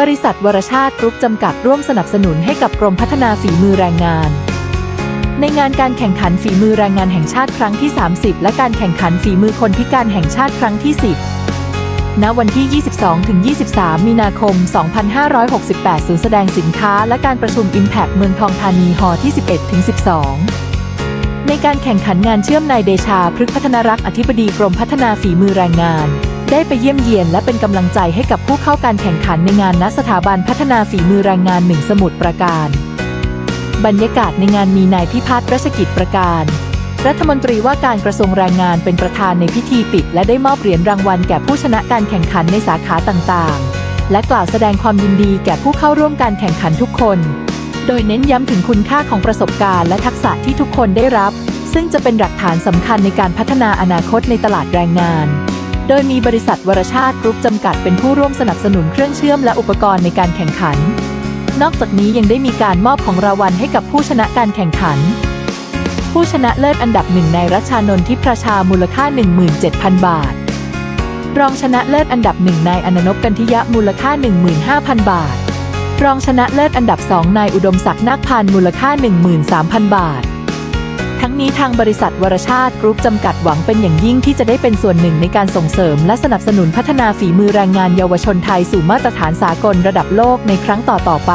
บริษัทวรชาติกรุ๊ปจำกัดร่วมสนับสนุนให้กับกรมพัฒนาฝีมือแรงงาน ในงานการแข่งขันฝีมือแรงงานแห่งชาติครั้งที่ 30 และการแข่งขันฝีมือคนพิการแห่งชาติครั้งที่ 10 ณ วันที่ 22-23 มีนาคม 2568 ศูนย์แสดงสินค้าและการประชุม Impact เมืองทองธานีหอที่ 11-12ในการแข่งขันงานเชื่อมนายเดชาพฤกพัฒนรักษ์อธิบดีกรมพัฒนาฝีมือแรงงาน ได้ไปเยี่ยมเยียนและเป็นกำลังใจให้กับผู้เข้าการแข่งขันในงานณสถาบันพัฒนาฝีมือแรงงานหนึ่งสมุทรปราการ บรรยากาศในงานมีนายพิพัฒน์รัชกิจประการ รัฐมนตรีว่าการกระทรวงแรงงานเป็นประธานในพิธีปิด และได้มอบเหรียญรางวัลแก่ผู้ชนะการแข่งขันในสาขาต่างๆ และกล่าวแสดงความยินดีแก่ผู้เข้าร่วมการแข่งขันทุกคน โดยเน้นย้ำถึงคุณค่าของประสบการณ์และทักษะที่ทุกคนได้รับ ซึ่งจะเป็นหลักฐานสำคัญในการพัฒนาอนาคตในตลาดแรงงาน โดยมีบริษัทวรชาติกรุ๊ปจำกัดเป็นผู้ร่วมสนับสนุนเครื่องเชื่อมและอุปกรณ์ในการแข่งขัน นอกจากนี้ยังได้มีการมอบของรางวัลให้กับผู้ชนะการแข่งขัน ผู้ชนะเลิศอันดับหนึ่งนายรัชานนท์ทิประชามูลค่า 17,000 บาท รองชนะเลิศอันดับหนึ่งนายอนนบกันทิยะมูลค่า 15,000 บาท รองชนะเลิศอันดับสองนายอุดมศักดิ์นาคพันมูลค่า 13,000 บาท นี้ทางบริษัทวรชาติกรุ๊ปจำกัดหวังเป็นอย่างยิ่งที่จะได้เป็นส่วนหนึ่งในการส่งเสริม และสนับสนุนพัฒนาฝีมือแรงงานเยาวชนไทยสู่มาตรฐานสากลระดับโลกในครั้งต่อๆไป